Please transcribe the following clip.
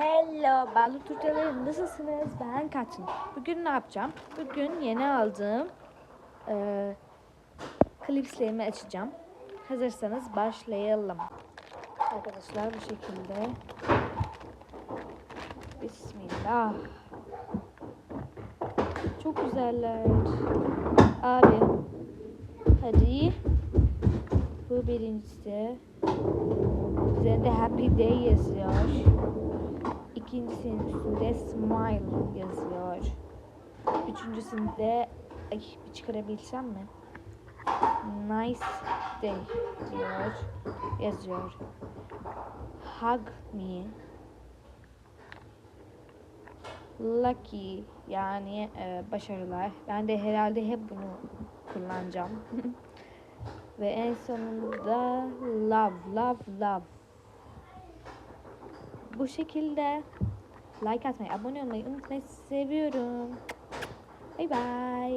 Hello balık turtaları nasılsınız? Ben Katrin. Bugün ne yapacağım? Bugün yeni aldığım e, klipslerimi açacağım. Hazırsanız başlayalım. Arkadaşlar bu şekilde. Bismillah. Çok güzeller. Abi. Hadi. Bu birincisi. Üzerinde Happy Day yazıyor. İkincisinin üstünde Smile yazıyor. Üçüncüsünde ay bir çıkarabilsem mi? Nice Day diyor. Yazıyor. Hug me. Lucky yani e, başarılar. Ben de herhalde hep bunu kullanacağım. Ve en sonunda love, love, love. Bu şekilde like atmayı, abone olmayı unutmayın. Seviyorum. Bay bay.